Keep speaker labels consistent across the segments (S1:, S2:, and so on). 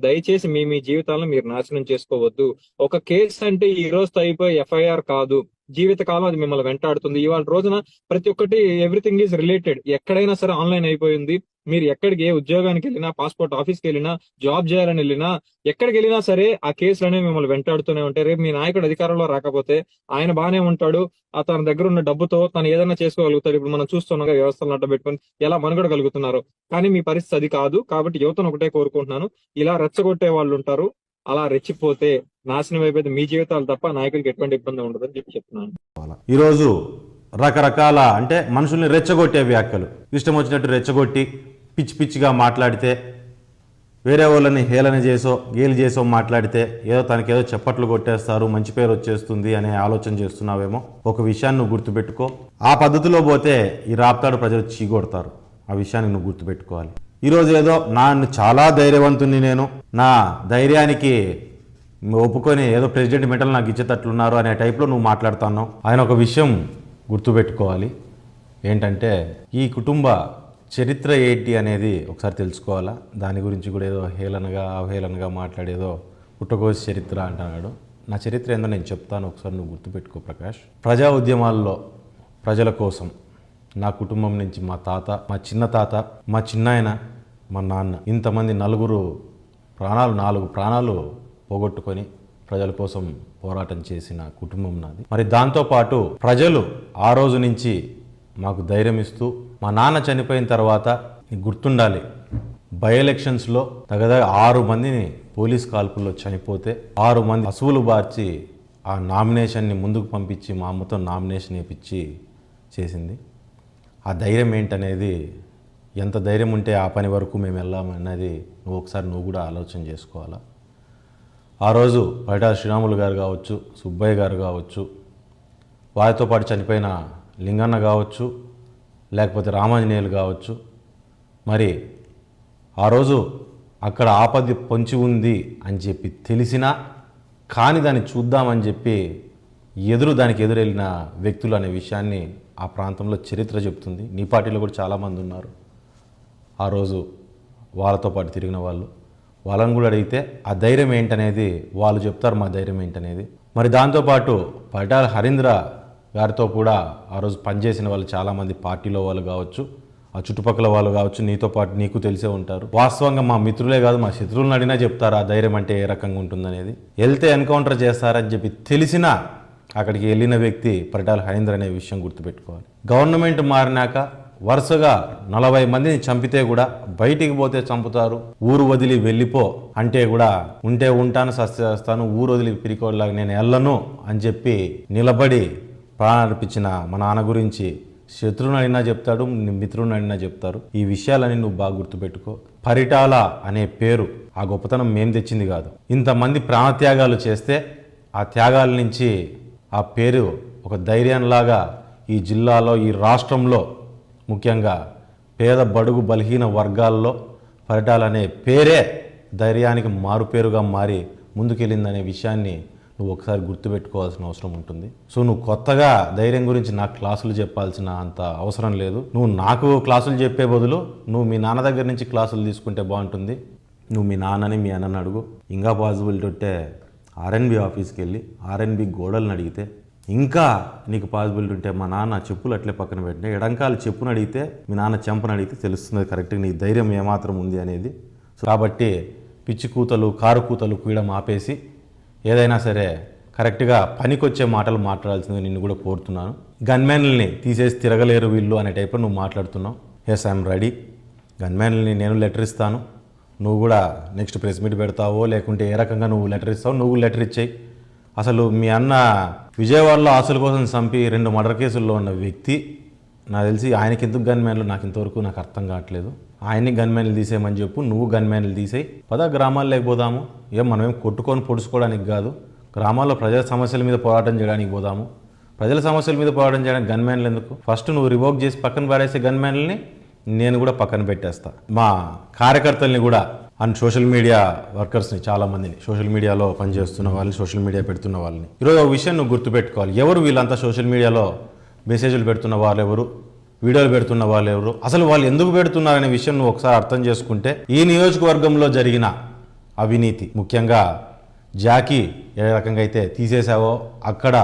S1: దయచేసి మీ మీ జీవితాలను మీరు నాశనం చేసుకోవద్దు. ఒక కేసు అంటే ఈ రోజుతో అయిపోయి ఎఫ్ఐఆర్ కాదు. జీవితకాలం అది మిమ్మల్ని వెంటాడుతుంది. ఇవాళ రోజున ప్రతి ఒక్కటి ఎవ్రీథింగ్ ఈజ్ రిలేటెడ్. ఎక్కడైనా సరే ఆన్లైన్ అయిపోయింది. మీరు ఎక్కడికి ఏ ఉద్యోగానికి వెళ్ళినా పాస్పోర్ట్ ఆఫీస్కి వెళ్ళినా జాబ్ చేయాలని వెళ్ళినా ఎక్కడికి వెళ్ళినా సరే ఆ కేసులనే మిమ్మల్ని వెంటాడుతూనే ఉంటాయి. రేపు మీ నాయకుడు అధికారంలో రాకపోతే ఆయన బానే ఉంటాడు. ఆ తన దగ్గర ఉన్న డబ్బుతో తను ఏదైనా చేసుకోగలుగుతాడు. ఇప్పుడు మనం చూస్తున్నాం వ్యవస్థలు అడ్డ పెట్టుకొని ఎలా మనుగడగలుగుతున్నారు. కానీ మీ పరిస్థితి అది కాదు. కాబట్టి యువతను ఒకటే కోరుకుంటున్నాను. ఇలా రెచ్చగొట్టే వాళ్ళు ఉంటారు. అలా రెచ్చిపోతే నాశనం అయిపోతే మీ జీవితాలు తప్ప నాయకుడికి ఎటువంటి ఇబ్బంది ఉండదని చెప్పి చెప్తున్నాను.
S2: ఈరోజు రకరకాల అంటే మనుషుల్ని రెచ్చగొట్టే వ్యాఖ్యలు. ఇష్టం వచ్చినట్టు రెచ్చగొట్టి పిచ్చి పిచ్చిగా మాట్లాడితే వేరే వాళ్ళని హేళన చేసో గేలి చేసో మాట్లాడితే ఏదో తనకేదో చప్పట్లు కొట్టేస్తారు మంచి పేరు వచ్చేస్తుంది అనే ఆలోచన చేస్తున్నావేమో. ఒక విషయాన్ని నువ్వు గుర్తుపెట్టుకో. ఆ పద్ధతిలో పోతే ఈ రాప్తాడు ప్రజలు చీకొడతారు ఆ విషయాన్ని నువ్వు గుర్తుపెట్టుకోవాలి. ఈరోజు ఏదో నన్ను చాలా ధైర్యవంతుని నేను నా ధైర్యానికి ఒప్పుకొని ఏదో ప్రెసిడెంట్ మెటల్ నాకు ఇచ్చేటట్లున్నారు అనే టైప్లో నువ్వు మాట్లాడుతున్నావు. ఆయన ఒక విషయం గుర్తుపెట్టుకోవాలి. ఏంటంటే ఈ కుటుంబ చరిత్ర ఏంటి అనేది ఒకసారి తెలుసుకోవాలా? దాని గురించి కూడా ఏదో హేళనగా అవహేళనగా మాట్లాడేదో పుట్టకోసి చరిత్ర అంటున్నాడు. నా చరిత్ర ఏందో నేను చెప్తాను ఒకసారి నువ్వు గుర్తుపెట్టుకో ప్రకాష్. ప్రజా ఉద్యమాల్లో ప్రజల కోసం నా కుటుంబం నుంచి మా తాత మా చిన్న తాత మా చిన్నాయన మా నాన్న ఇంతమంది నలుగురు ప్రాణాలు నాలుగు ప్రాణాలు పోగొట్టుకొని ప్రజల కోసం పోరాటం చేసిన కుటుంబం నాది. మరి దాంతోపాటు ప్రజలు ఆ రోజు నుంచి మాకు ధైర్యం ఇస్తూ మా నాన్న చనిపోయిన తర్వాత నీకు గుర్తుండాలి. బై ఎలక్షన్స్లో దగ్గర ఆరు మందిని పోలీస్ కాల్పుల్లో చనిపోతే ఆరు మంది అసువులు బార్చి ఆ నామినేషన్ని ముందుకు పంపించి మా అమ్మతో నామినేషన్ వేయించి చేసింది. ఆ ధైర్యం ఏంటనేది ఎంత ధైర్యం ఉంటే ఆ పని వరకు మేము వెళ్ళామన్నది నువ్వు ఒకసారి నువ్వు కూడా ఆలోచన చేసుకోవాలా? ఆ రోజు బయట శ్రీరాములు గారు కావచ్చు సుబ్బయ్య గారు కావచ్చు వారితో పాటు చనిపోయిన లింగన్న కావచ్చు లేకపోతే రామాంజనేయులు కావచ్చు. మరి ఆ రోజు అక్కడ ఆపది పొంచి ఉంది అని చెప్పి తెలిసినా కానీ దాన్ని చూద్దామని చెప్పి ఎదురు దానికి ఎదురెళ్ళిన వ్యక్తులు అనే విషయాన్ని ఆ ప్రాంతంలో చరిత్ర చెప్తుంది నీ పార్టీలో కూడా చాలామంది ఉన్నారు. ఆ రోజు వాళ్ళతో పాటు తిరిగిన వాళ్ళు. వాళ్ళని కూడా అడిగితే ఆ ధైర్యం ఏంటనేది వాళ్ళు చెప్తారు మా ధైర్యం ఏంటనేది. మరి దాంతోపాటు పటాల హరీంద్ర గారితో కూడా ఆ రోజు పనిచేసిన వాళ్ళు చాలామంది పార్టీలో వాళ్ళు కావచ్చు ఆ చుట్టుపక్కల వాళ్ళు కావచ్చు నీతో పాటు నీకు తెలిసే ఉంటారు. వాస్తవంగా మా మిత్రులే కాదు మా శత్రువులను అడిగినా చెప్తారు ఆ ధైర్యం అంటే ఏ రకంగా ఉంటుందనేది. వెళ్తే ఎన్కౌంటర్ చేస్తారని చెప్పి తెలిసినా అక్కడికి వెళ్ళిన వ్యక్తి పరిటాల హరీంద్ర అనే విషయం గుర్తుపెట్టుకోవాలి. గవర్నమెంట్ మారినాక వరుసగా నలభై మందిని చంపితే కూడా బయటికి పోతే చంపుతారు ఊరు వదిలి వెళ్ళిపో అంటే కూడా ఉంటే ఉంటాను సస్య చేస్తాను ఊరు వదిలి పిరికోడ్లాగా నేను వెళ్ళను అని చెప్పి నిలబడి ప్రాణం అర్పించిన మా నాన్న గురించి శత్రువుని అడిగినా చెప్తాడు మిత్రుని అడిగినా చెప్తారు. ఈ విషయాలని నువ్వు బాగా గుర్తుపెట్టుకో. పరిటాల అనే పేరు ఆ గొప్పతనం మేం తెచ్చింది కాదు. ఇంతమంది ప్రాణత్యాగాలు చేస్తే ఆ త్యాగాల నుంచి ఆ పేరు ఒక ధైర్యంలాగా ఈ జిల్లాలో ఈ రాష్ట్రంలో ముఖ్యంగా పేద బడుగు బలహీన వర్గాల్లో పరిటాలనే పేరే ధైర్యానికి మారుపేరుగా మారి ముందుకెళ్ళిందనే విషయాన్ని నువ్వు ఒకసారి గుర్తుపెట్టుకోవాల్సిన అవసరం ఉంటుంది. సో నువ్వు కొత్తగా ధైర్యం గురించి నాకు క్లాసులు చెప్పాల్సిన అంత అవసరం లేదు. నువ్వు నాకు క్లాసులు చెప్పే బదులు నువ్వు మీ నాన్న దగ్గర నుంచి క్లాసులు తీసుకుంటే బాగుంటుంది. నువ్వు మీ నాన్నని మీ అన్నని అడుగు. ఇంకా పాసిబిలిటీ ఉంటే ఆర్ఎన్బి ఆఫీస్కి వెళ్ళి ఆర్ఎన్బి గోడలను అడిగితే ఇంకా నీకు పాసిబిలిటీ ఉంటే మా నాన్న చెప్పులు అట్లే పక్కన పెట్టినా ఎడంకాలు చెప్పును అడిగితే మీ నాన్న చెంపను అడిగితే తెలుస్తుంది కరెక్ట్గా నీ ధైర్యం ఏమాత్రం ఉంది అనేది. కాబట్టి పిచ్చి కూతలు కారు కూతలు కూయడం ఆపేసి ఏదైనా సరే కరెక్ట్గా పనికొచ్చే మాటలు మాట్లాడాల్సింది నిన్ను కూడా కోరుతున్నాను. గన్మ్యాన్లని తీసేసి తిరగలేరు వీళ్ళు అనే టైప్లో నువ్వు మాట్లాడుతున్నావు. ఎస్ ఐఎమ్ రెడీ గన్మ్యాన్లని నేను లెటర్ ఇస్తాను. నువ్వు కూడా నెక్స్ట్ ప్రెస్ మీట్ పెడతావో లేకుంటే ఏ రకంగా నువ్వు లెటర్ ఇస్తావు నువ్వు లెటర్ ఇచ్చేయి. అసలు మీ అన్న విజయవాడలో ఆశల కోసం చంపి రెండు మర్డర్ కేసుల్లో ఉన్న వ్యక్తి నాకు తెలిసి ఆయనకి ఎందుకు గన్మ్యాన్లు? నాకు ఇంతవరకు నాకు అర్థం కావట్లేదు. ఆయన్ని గన్మెన్లు తీసేయమని చెప్పు నువ్వు గన్మెన్లు తీసేయి. పద గ్రామాలు లేకపోదాము ఏం మనమేం కొట్టుకొని పొడుచుకోవడానికి కాదు. గ్రామాల్లో ప్రజల సమస్యల మీద పోరాటం చేయడానికి పోదాము. ప్రజల సమస్యల మీద పోరాటం చేయడానికి గన్మెన్లు ఎందుకు? ఫస్ట్ నువ్వు రివోక్ చేసి పక్కన పారేసే గన్మెన్లని నేను కూడా పక్కన పెట్టేస్తా. మా కార్యకర్తల్ని కూడా అండ్ సోషల్ మీడియా వర్కర్స్ని చాలామందిని సోషల్ మీడియాలో పనిచేస్తున్న వాళ్ళని సోషల్ మీడియా పెడుతున్న వాళ్ళని. ఈరోజు ఒక విషయం నువ్వు గుర్తుపెట్టుకోవాలి. ఎవరు వీళ్ళంతా సోషల్ మీడియాలో మెసేజ్లు పెడుతున్న వాళ్ళు ఎవరు? వీడియోలు పెడుతున్న వాళ్ళు ఎవరు? అసలు వాళ్ళు ఎందుకు పెడుతున్నారనే విషయం నువ్వు ఒకసారి అర్థం చేసుకుంటే ఈ నియోజకవర్గంలో జరిగిన అవినీతి ముఖ్యంగా జాకీ ఏ రకంగా అయితే తీసేసావో అక్కడ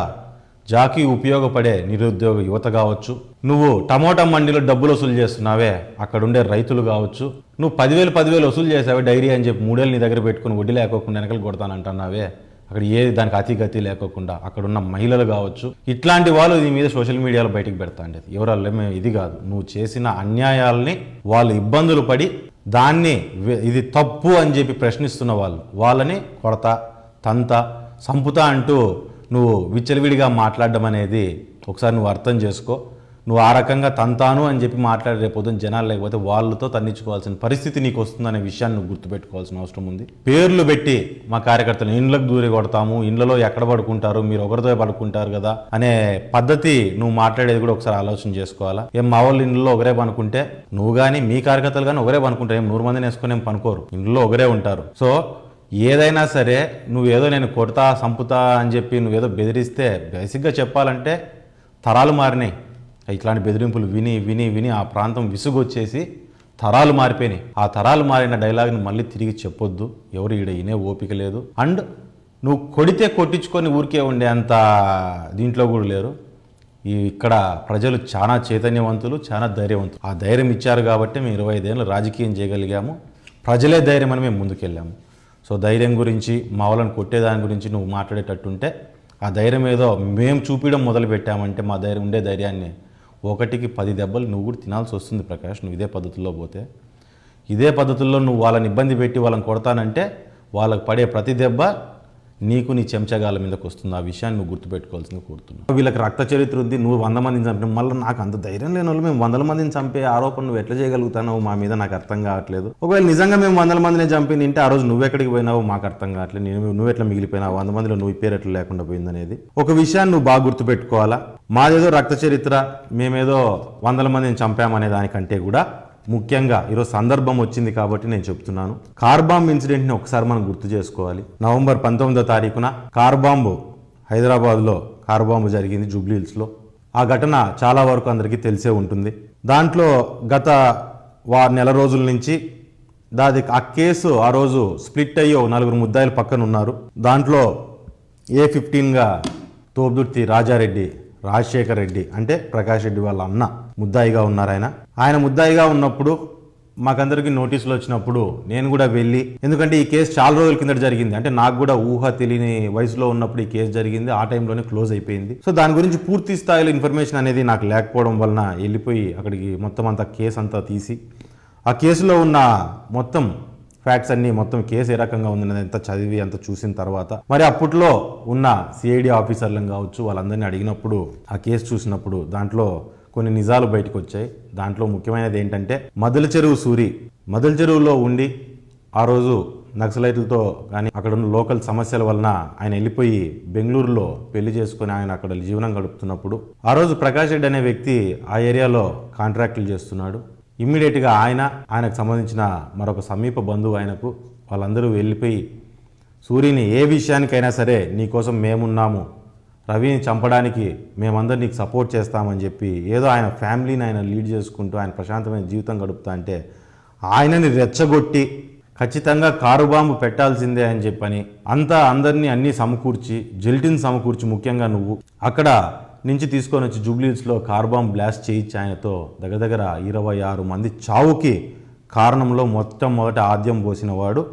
S2: జాకీ ఉపయోగపడే నిరుద్యోగ యువత కావచ్చు. నువ్వు టమోటా మండిలో డబ్బులు వసూలు చేస్తున్నావే అక్కడుండే రైతులు కావచ్చు. నువ్వు పదివేలు పదివేలు వసూలు చేసావే డైరీ అని చెప్పి మూడేళ్ళు నీ దగ్గర పెట్టుకుని వడ్డీ లేకోకుండా వెనకలు కొడతానంటున్నావే. అక్కడ ఏది దానికి అతిగతి లేకోకుండా అక్కడ ఉన్న మహిళలు కావచ్చు ఇట్లాంటి వాళ్ళు దీని మీద సోషల్ మీడియాలో బయటకు పెడతా అండి ఎవరు ఇది కాదు. నువ్వు చేసిన అన్యాయాల్ని వాళ్ళు ఇబ్బందులు పడి దాన్ని ఇది తప్పు అని చెప్పి ప్రశ్నిస్తున్న వాళ్ళు వాళ్ళని కొడత తంత సంపుతా అంటూ నువ్వు విచ్చలవిడిగా మాట్లాడడం అనేది ఒకసారి నువ్వు అర్థం చేసుకో. నువ్వు ఆ రకంగా తంతాను అని చెప్పి మాట్లాడే రేపొద్దున జనాలు లేకపోతే వాళ్ళతో తన్నించుకోవాల్సిన పరిస్థితి నీకు వస్తుందనే విషయాన్ని నువ్వు గుర్తుపెట్టుకోవాల్సిన అవసరం ఉంది. పేర్లు పెట్టి మా కార్యకర్తలు ఇండ్లకు దూరి కొడతాము ఇండ్లలో ఎక్కడ పడుకుంటారు మీరు ఒకరితో పడుకుంటారు కదా అనే పద్ధతి నువ్వు మాట్లాడేది కూడా ఒకసారి ఆలోచన చేసుకోవాలా? ఏం మా వాళ్ళు ఇండ్లలో ఒకరే పనుకుంటే నువ్వు కానీ మీ కార్యకర్తలు కానీ ఒకరే పనుకుంటారు ఏం నూరు మందిని వేసుకొని ఏం పనుకోరు ఇంట్లో ఒకరే ఉంటారు. సో ఏదైనా సరే నువ్వేదో నేను కొడతా సంపుతా అని చెప్పి నువ్వేదో బెదిరిస్తే బేసిక్గా చెప్పాలంటే తరాలు మారినాయి. ఇట్లాంటి బెదిరింపులు విని విని విని ఆ ప్రాంతం విసుగొచ్చేసి తరాలు మారిపోయినాయి. ఆ తరాలు మారిన డైలాగ్ని మళ్ళీ తిరిగి చెప్పొద్దు. ఎవరు ఈడ వినే ఓపిక లేదు. అండ్ నువ్వు కొడితే కొట్టించుకొని ఊరికే ఉండే అంత దీంట్లో కూడా లేరు. ఈ ఇక్కడ ప్రజలు చాలా చైతన్యవంతులు చాలా ధైర్యవంతులు. ఆ ధైర్యం ఇచ్చారు కాబట్టి మేము ఇరవై ఐదేళ్ళు రాజకీయం చేయగలిగాము. ప్రజలే ధైర్యం అని మేము ముందుకెళ్ళాము. సో ధైర్యం గురించి మా వాళ్ళని కొట్టేదాని గురించి నువ్వు మాట్లాడేటట్టుంటే ఆ ధైర్యం ఏదో మేము చూపించడం మొదలు పెట్టామంటే మా ధైర్యం ఉండే ధైర్యాన్ని ఒకటికి పది దెబ్బలు నువ్వు కూడా తినాల్సి వస్తుంది ప్రకాష్. నువ్వు ఇదే పద్ధతిలో పోతే. ఇదే పద్ధతుల్లో నువ్వు వాళ్ళని ఇబ్బంది పెట్టి వాళ్ళని కొడతానంటే వాళ్ళకి పడే ప్రతి దెబ్బ నీకు నీ చెంచగాల మీదకి వస్తుంది. ఆ విషయాన్ని నువ్వు గుర్తుపెట్టుకోవాల్సింది కోరుతున్నావు వీళ్ళకి రక్త చరిత్ర ఉంది. నువ్వు వంద మందిని చంపిన మళ్ళీ నాకు అంత ధైర్యం లేని వాళ్ళు మేము వందల మందిని చంపే ఆరోపణ నువ్వు ఎట్లా చేయగలుగుతావు మా మీద నాకు అర్థం కావట్లేదు. ఒకవేళ నిజంగా మేము వందల మందిని చంపి నింటే ఆ రోజు నువ్వెక్కడికి పోయినావు మాకు అర్థం కావట్లేదు. నేను నువ్వు ఎట్లా మిగిలిపోయినావు? వంద మందిలో నువ్వు పేరు ఎట్లా లేకుండా పోయిందనేది. ఒక విషయాన్ని నువ్వు బాగా గుర్తుపెట్టుకోవాలా? మాదేదో రక్త చరిత్ర మేమేదో వందల మందిని చంపామనే దానికంటే కూడా ముఖ్యంగా ఈరోజు సందర్భం వచ్చింది కాబట్టి నేను చెప్తున్నాను. కార్బాంబ్ ఇన్సిడెంట్ని ఒకసారి మనం గుర్తు చేసుకోవాలి. నవంబర్ పంతొమ్మిదో తారీఖున కార్ బాంబు హైదరాబాద్లో కార్ బాంబు జరిగింది జూబ్లీహిల్స్లో. ఆ ఘటన చాలా వరకు అందరికీ తెలిసే ఉంటుంది. దాంట్లో గత వా నెల రోజుల నుంచి దాది ఆ కేసు ఆ రోజు స్ప్లిట్ అయ్యి నలుగురు ముద్దాయిలు పక్కన ఉన్నారు దాంట్లో ఏ ఫిఫ్టీన్గా తోబుర్తి రాజారెడ్డి రాజశేఖర్ రెడ్డి అంటే ప్రకాష్ రెడ్డి వాళ్ళ అన్న ముద్దాయిగా ఉన్నారు ఆయన. ఆయన ముద్దాయిగా ఉన్నప్పుడు మాకందరికి నోటీసులు వచ్చినప్పుడు నేను కూడా వెళ్ళి ఎందుకంటే ఈ కేసు చాలా రోజుల కిందట జరిగింది. అంటే నాకు కూడా ఊహ తెలియని వయసులో ఉన్నప్పుడు ఈ కేసు జరిగింది. ఆ టైంలోనే క్లోజ్ అయిపోయింది. సో దాని గురించి పూర్తి స్థాయిలో ఇన్ఫర్మేషన్ అనేది నాకు లేకపోవడం వలన వెళ్ళిపోయి అక్కడికి మొత్తం అంతా కేసు అంతా తీసి ఆ కేసులో ఉన్న మొత్తం ఫ్యాక్ట్స్ అన్ని మొత్తం కేసు ఏ రకంగా ఉందనేది ఎంత చదివి అంత చూసిన తర్వాత మరి అప్పట్లో ఉన్న సిఐడి ఆఫీసర్లను కావచ్చు వాళ్ళందరినీ అడిగినప్పుడు ఆ కేసు చూసినప్పుడు దాంట్లో కొన్ని నిజాలు బయటకు వచ్చాయి దాంట్లో ముఖ్యమైనది ఏంటంటే మదుల చెరువు సూరి మదుల చెరువులో ఉండి ఆ రోజు నక్సలైట్లతో కానీ అక్కడ ఉన్న లోకల్ సమస్యల వలన ఆయన వెళ్ళిపోయి బెంగళూరులో పెళ్ళి చేసుకుని ఆయన అక్కడ జీవనం గడుపుతున్నప్పుడు ఆ రోజు ప్రకాష్ రెడ్డి అనే వ్యక్తి ఆ ఏరియాలో కాంట్రాక్టులు చేస్తున్నాడు. ఇమ్మీడియట్గా ఆయన ఆయనకు సంబంధించిన మరొక సమీప బంధువు ఆయనకు వాళ్ళందరూ వెళ్ళిపోయి సూర్యుని ఏ విషయానికైనా సరే నీకోసం మేమున్నాము రవిని చంపడానికి మేమందరం నీకు సపోర్ట్ చేస్తామని చెప్పి ఏదో ఆయన ఫ్యామిలీని ఆయన లీడ్ చేసుకుంటూ ఆయన ప్రశాంతమైన జీవితం గడుపుతా అంటే ఆయనని రెచ్చగొట్టి ఖచ్చితంగా కారు బాంబు పెట్టాల్సిందే అని చెప్పని అంతా అందరినీ అన్నీ సమకూర్చి జెల్టిన్ సమకూర్చి ముఖ్యంగా నువ్వు అక్కడ నుంచి తీసుకొని వచ్చి జూబ్లీస్లో కార్ బ్లాస్ట్ చేయించి ఆయనతో దగ్గర దగ్గర ఇరవై ఆరు మంది చావుకి కారణంలో మొత్తం మొదట ఆద్యం పోసిన వాడు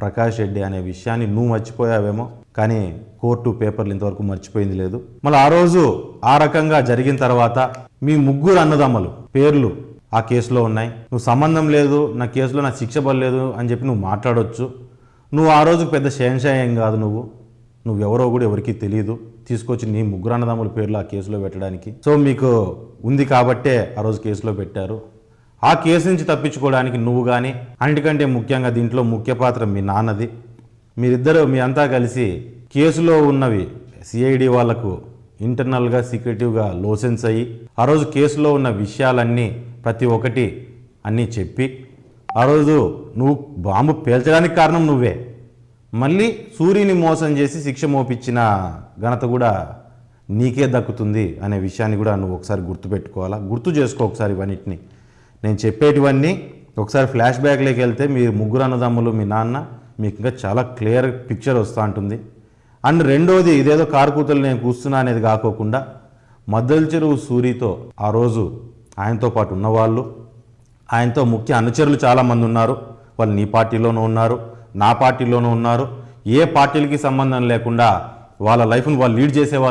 S2: ప్రకాష్ రెడ్డి అనే విషయాన్ని నువ్వు మర్చిపోయావేమో కానీ కోర్టు పేపర్లు ఇంతవరకు మర్చిపోయింది లేదు. మళ్ళీ ఆ రోజు ఆ రకంగా జరిగిన తర్వాత మీ ముగ్గురు అన్నదమ్మలు పేర్లు ఆ కేసులో ఉన్నాయి. నువ్వు సంబంధం లేదు నా కేసులో నా శిక్ష పడలేదు అని చెప్పి నువ్వు మాట్లాడొచ్చు. నువ్వు ఆ రోజు పెద్ద శేషాయం కాదు నువ్వు. నువ్వెవరో కూడా ఎవరికీ తెలియదు తీసుకొచ్చి నీ ముగ్గురు అన్నదమ్ముల పేర్లు ఆ కేసులో పెట్టడానికి? సో మీకు ఉంది కాబట్టే ఆ రోజు కేసులో పెట్టారు. ఆ కేసు నుంచి తప్పించుకోవడానికి నువ్వు కానీ అన్నిటికంటే ముఖ్యంగా దీంట్లో ముఖ్య పాత్ర మీ నాన్నది. మీరిద్దరూ మీ అంతా కలిసి కేసులో ఉన్నవి సిఐడి వాళ్ళకు ఇంటర్నల్గా సీక్రెటివ్గా లోసెన్స్ అయ్యి ఆ రోజు కేసులో ఉన్న విషయాలన్నీ ప్రతి ఒక్కటి అన్నీ చెప్పి ఆ రోజు నువ్వు బాంబు పేల్చడానికి కారణం నువ్వే. మళ్ళీ సూర్యుని మోసం చేసి శిక్ష మోపించిన ఘనత కూడా నీకే దక్కుతుంది అనే విషయాన్ని కూడా నువ్వు ఒకసారి గుర్తుపెట్టుకోవాలా? గుర్తు చేసుకో ఒకసారి ఇవన్నిటిని. నేను చెప్పేటివన్నీ ఒకసారి ఫ్లాష్ బ్యాక్లోకి వెళ్తే మీరు ముగ్గురు అన్నదమ్ములు మీ నాన్న మీకు ఇంకా చాలా క్లియర్ పిక్చర్ వస్తూ ఉంటుంది అండ్ రెండోది ఇదేదో కారు కూతురు నేను కూస్తున్నా అనేది కాకోకుండా మద్దల చెరువు సూరితో ఆ రోజు ఆయనతో పాటు ఉన్నవాళ్ళు ఆయనతో ముఖ్య అనుచరులు చాలామంది ఉన్నారు. వాళ్ళు నీ పార్టీలోనూ ఉన్నారు. నా పార్టీలోనూ ఉన్నారు. ఏ పార్టీలకి సంబంధం లేకుండా వాళ్ళ లైఫ్ను వాళ్ళు లీడ్ చేసే వాళ్ళు